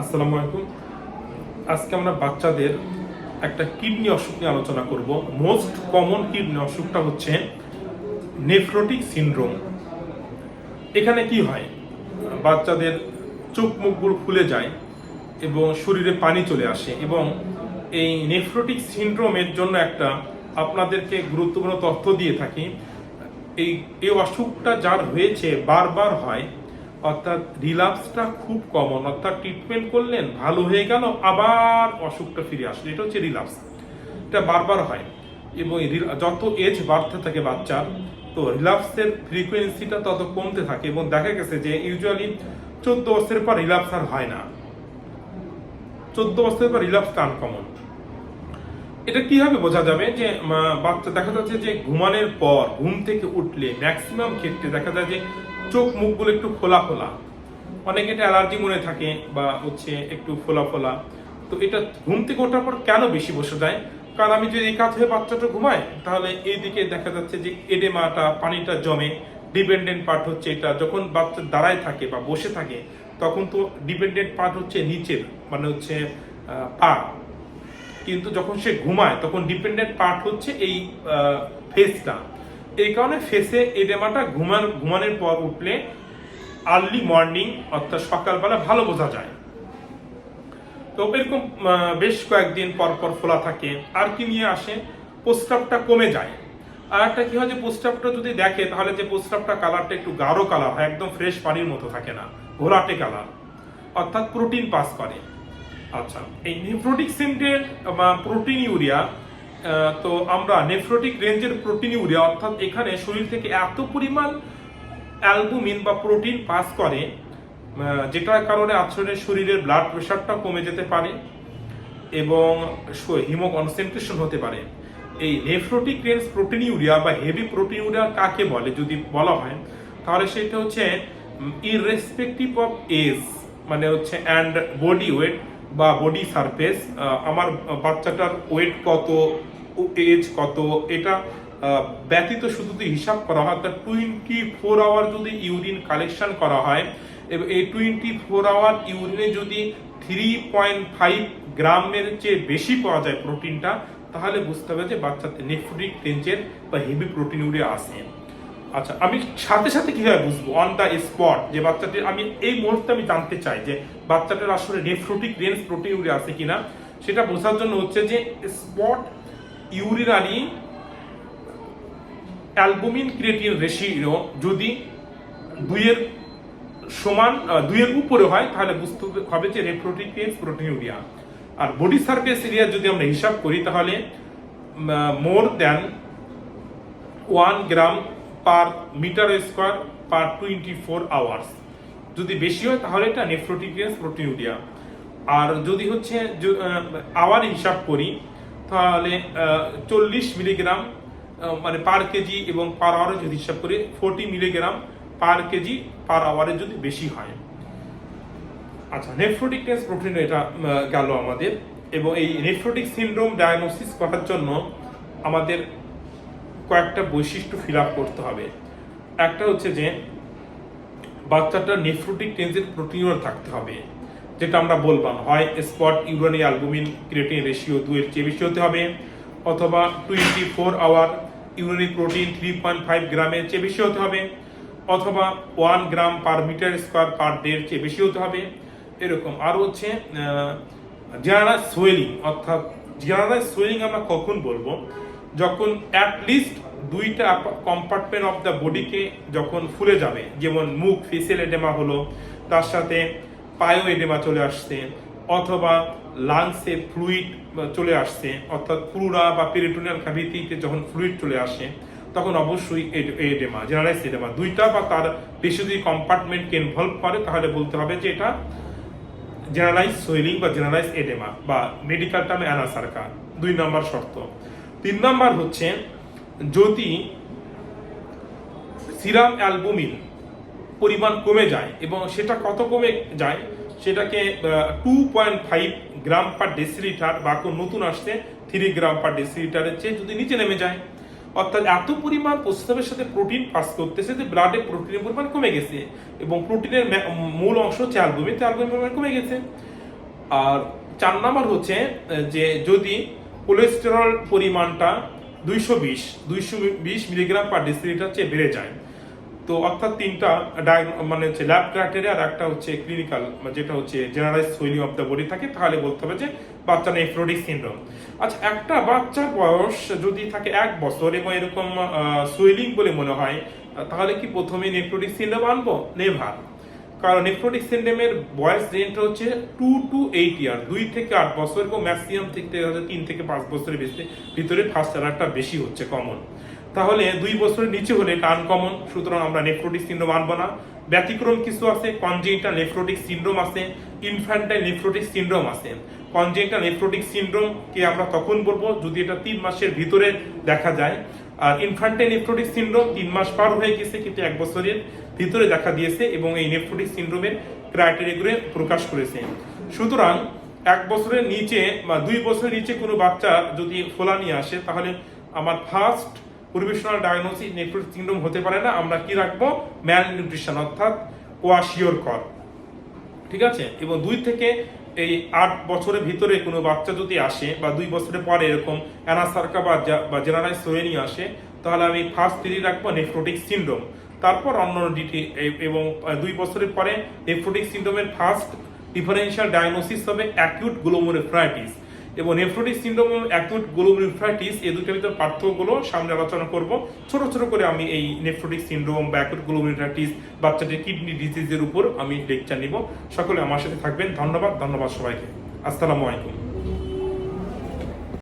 আসসালামু আলাইকুম। আজকে আমরা বাচ্চাদের একটা কিডনি অসুখ নিয়ে আলোচনা করব। মোস্ট কমন কিডনি অসুখটা হচ্ছে নেফ্রোটিক সিনড্রোম এখানে কি হয়? বাচ্চাদের চোখ মুখগুলো ফুলে যায় এবং শরীরে পানি চলে আসে এবং এই নেফ্রোটিক সিনড্রোমের জন্য একটা আপনাদেরকে গুরুত্বপূর্ণ তথ্য দিয়ে থাকি। এই এই অসুখটা যার হয়েছে বারবার হয় অর্থাৎ রিলাপসটা খুব কমন অর্থাৎ ট্রিটমেন্ট করলেন, ভালো হয়ে গেল, আবার অসুখটা ফিরে আসলো। এটা হচ্ছে রিলাপস এটা বারবার হয়। এবং যত এজ বাড়তে থাকে বাচ্চার, তো রিলাপসের ফ্রিকোয়েন্সিটা তত কমতে থাকে। এবং দেখা গেছে যে ইউজুয়ালি চোদ্দ বছরের পর রিলাপস আর হয় না। চোদ্দ বছরের পর রিলাপসটা আনকমন এটা কীভাবে বোঝা যাবে যে বাচ্চা দেখা যাচ্ছে যে ঘুমানোর পর, ঘুম থেকে উঠলে ম্যাক্সিমাম ক্ষেত্রে দেখা যায় যে চোখ মুখগুলো একটু খোলা খোলা। অনেকে এটা অ্যালার্জি মনে থাকে বা হচ্ছে একটু ফোলা ফোলা। তো এটা ঘুম থেকে ওঠার পর কেন বেশি বসে যায়? কারণ আমি যদি এই কাজ হয়ে বাচ্চাটা ঘুমাই, তাহলে এইদিকে দেখা যাচ্ছে যে এডেমাটা, পানিটা জমে। ডিপেন্ডেন্ট পার্ট হচ্ছে এটা, যখন বাচ্চা দাঁড়ায় থাকে বা বসে থাকে, তখন তো ডিপেন্ডেন্ট পার্ট হচ্ছে নিচের মানে হচ্ছে পা। কিন্তু যখন সে ঘুমায়, তখন ডিপেন্ডেন্ট পার্ট হচ্ছে এই ফেসটা এই কারণে ফেসে এডেমাটা ঘুমান, ঘুমানোর পর উঠলে আর্লি মর্নিং অর্থাৎ সকালবেলা ভালো বোঝা যায়। তো এরকম বেশ কয়েকদিন পর পর ফোলা থাকে, আর কি নিয়ে আসে? প্রস্রাবটা কমে যায়। আর একটা কি হয় যে, প্রস্রাবটা যদি দেখে, তাহলে যে প্রস্রাবটা কালারটা একটু গাঢ় কালার হয়, একদম ফ্রেশ পানির মতো থাকে না, ঘোলাটে কালার অর্থাৎ প্রোটিন পাস করে। আচ্ছা এই নেফ্রোটিক সেন্টের বা প্রোটিন ইউরিয়া তো আমরা নেফ্রোটিক রেঞ্জের প্রোটিন ইউরিয়া, অর্থাৎ এখানে শরীর থেকে এত পরিমাণ অ্যালবুমিন বা প্রোটিন পাস করে যেটার কারণে আসলে শরীরের ব্লাড প্রেশারটা কমে যেতে পারে এবং হিমো কনসেন্ট্রেশন হতে পারে। এই নেফ্রোটিক রেঞ্জ প্রোটিন ইউরিয়া বা হেভি প্রোটিন ইউরিয়া কাকে বলে, যদি বলা হয়, তাহলে সেটা হচ্ছে ইররেসপেক্টিভ অফ এজ মানে হচ্ছে অ্যান্ড বডি ওয়েট বা বডি সারফেস আমার বাচ্চাটার ওয়েট কত এজ কত, এটা ব্যতীত শুধু যদি হিসাব করা হয় তা টোয়েন্টি ফোর আওয়ার যদি ইউরিন কালেকশন করা হয়, এবং এই টোয়েন্টি ফোর আওয়ার ইউরিনে যদি থ্রি পয়েন্ট ফাইভ গ্রামের চেয়ে বেশি পাওয়া যায় প্রোটিনটা তাহলে বুঝতে হবে যে বাচ্চাতে নেফ্রোটিক রেঞ্জের বা হেভি প্রোটিন ইউরিয়া আসে আচ্ছা আমি সাথে সাথে কীভাবে বুঝব? অন দ্য স্পট যে বাচ্চাটির, আমি এই মুহূর্তে আমি জানতে চাই যে বাচ্চাটার আসলে নেফ্রোটিক রেঞ্জ প্রোটিন ইউরিয়া আছে কিনা, সেটা বোঝার জন্য হচ্ছে যে spot urinary albumin creatinine ratio যদি দুইয়ের সমান দুইয়ের উপরে হয়, তাহলে বুঝতে হবে যে নেফ্রোটিক রেঞ্জ প্রোটিন ইউরিয়া আর বডি সার্ফেস এরিয়া যদি আমরা হিসাব করি, তাহলে more than one gram per meter square per twenty four hours যদি বেশি হয়, তাহলে এটা নেফ্রোটিক রেঞ্জ প্রোটিন ইউরিয়া আর যদি হচ্ছে আওয়ার হিসাব করি, তাহলে চল্লিশ মিলিগ্রাম মানে পার কেজি এবং পার আওয়ারে যদি হিসাব করি forty milligram per kg per আওয়ারে যদি বেশি হয়। আচ্ছা নেফ্রোটিক টেস্ট প্রোটিন এটা গেল আমাদের। এবং এই নেফ্রোটিক সিনড্রোম ডায়াগনোসিস করার জন্য আমাদের কয়েকটা বৈশিষ্ট্য ফিল আপ করতে হবে। একটা হচ্ছে যে বাচ্চাটার নেফ্রোটিক টেন্সের প্রোটিনও থাকতে হবে, যেটা আমরা বলবাম। হয় spot, urinary albumin creatinine ratio দুয়ের চেয়ে বেশি হতে হবে, অথবা twenty four hour urinary protein three point five গ্রামের চেয়ে বেশি হতে হবে, অথবা one gram per meter square per ডের চেয়ে বেশি হতে হবে। এরকম। আর হচ্ছে জেনারেল সোয়েলিং, অর্থাৎ জেনারেল সোয়েলিং আমরা কখন বলব? যখন অ্যাটলিস্ট দুইটা কম্পার্টমেন্ট অফ দ্য বডিকে যখন ফুলে যাবে, যেমন মুখ ফেসিয়াল এডেমা হলো, তার সাথে পায়ো এডেমা চলে আসছে, অথবা লাংসে ফ্লুইড চলে আসছে, অর্থাৎ পুরুরা বা পেরিটোনিয়াল ক্যাভিটিতে যখন ফ্লুইড চলে আসে, তখন অবশ্যই এড- এডেমা জেনারেলাইজ এডেমা দুইটা বা তার বেশি যদি কম্পার্টমেন্টকে ইনভলভ করে, তাহলে বলতে হবে যে এটা জেনারেলাইজ সোয়েলিং বা জেনারেলাইজ এডেমা বা মেডিকেল টার্মে অ্যানাসার্কা দুই নম্বর শর্ত। তিন নম্বর হচ্ছে যদি সিরাম অ্যালবুমিন পরিমাণ কমে যায় এবং সেটা কত কমে যায়? সেটাকে two point five gram per decilitre বা কোন নতুন আসছে থ্রি গ্রাম পার ডেসিলিটারের চেয়ে যদি নিচে নেমে যায়। অর্থাৎ এত পরিমাণ প্রস্রাবের সাথে প্রোটিন পাস করতেছে যে ব্লাডে প্রোটিনের পরিমাণ কমে গেছে এবং প্রোটিনের মূল অংশ হচ্ছে অ্যালবুমিন অ্যালবুমিন পরিমাণ কমে গেছে। আর চার নাম্বার হচ্ছে যে যদি কোলেস্টেরল পরিমাণটা দুইশো বিশ দুইশো বিশ মিলিগ্রাম পার ডেসিলিটার চেয়ে বেড়ে যায়। তো অর্থাৎ তিনটা মানে হচ্ছে ল্যাব ক্রাইটেরিয়া আর একটা হচ্ছে ক্লিনিক্যাল যেটা হচ্ছে generalized swelling of the body থাকে, তাহলে বলতে হবে যে বাচ্চা নেফ্রোটিক সিন্ড্রোম আচ্ছা একটা বাচ্চার বয়স যদি থাকে এক বছর এবং এরকম সোয়েলিং বলে মনে হয়, তাহলে কি প্রথমে নেফ্রোটিক সিনড্রোম আনব? নেভার কারণ নেফ্রোটিক সিনড্রোমের বয়স রেঞ্জটা হচ্ছে টু টু এইট ইয়ার দুই থেকে আট বছর এবং ম্যাক্সিমাম থেকে তিন থেকে পাঁচ বছরের বেশি, ভিতরে ফার্স্ট এরারটা বেশি হচ্ছে কমন তাহলে দুই বছরের নিচে হলে এটা আনকমন সুতরাং আমরা নেফ্রোটিক সিনড্রোম আনব না। ব্যতিক্রম কিছু আছে কনজেনিটাল নেফ্রোটিক সিনড্রোম আছে ইনফ্যান্টাইল নেফ্রোটিক সিনড্রোম আছে। কনজেনিটাল নেফ্রোটিক সিনড্রোম কে আমরা তখন বলব, যদি এটা তিন মাসের ভিতরে দেখা যায়। আর ইনফ্যান্টাইল নেফ্রোটিক সিনড্রোম তিন মাস পার হয়ে গেছে, কিন্তু এক বছরের ভিতরে দেখা দিয়েছে এবং এই নেফ্রোটিক সিনড্রোমের ক্রাইটেরিয়াগুলো প্রকাশ করেছে। সুতরাং এক বছরের নিচে বা দুই বছরের নিচে কোনো বাচ্চা যদি ফোলা নিয়ে আসে, তাহলে আমার first provisional diagnosis nephrotic syndrome হতে পারে না। আমরা কি রাখব? ম্যাল নিউট্রিশন অর্থাৎ ওয়াশিওর কর। ঠিক আছে? এবং দুই থেকে এই আট বছরের ভিতরে কোনো বাচ্চা যদি আসে বা দুই বছরের পরে এরকম অ্যানাসার্কা বা বা জেনারাইজ সোয়েনি আসে, তাহলে আমি ফার্স্ট থ্রি রাখব নেফ্রোটিক সিন্ড্রোম তারপর অন্য ডিটি এবং দুই বছরের পরে নেফ্রোটিক সিন্ড্রোমের ফার্স্ট ডিফারেন্সিয়াল ডায়াগনোসিস হবে অ্যাকিউট গ্লোমোরেফ্রাইটিস এবং নেফ্রোটিক সিন্ড্রোম এবং অ্যাকিউট গ্লোমোরেফ্রাইটিস এই দুটোর ভিতরে পার্থক্যগুলো সামনে আলোচনা করব। ছোট ছোট করে আমি এই নেফ্রোটিক সিন্ড্রোম বা অ্যাকিউট গ্লোমোরেফ্রাইটিস বাচ্চাদের কিডনি ডিজিজের উপর আমি লেকচার নিব। সকলে আমার সাথে থাকবেন। ধন্যবাদ ধন্যবাদ সবাইকে। আসসালামু আলাইকুম।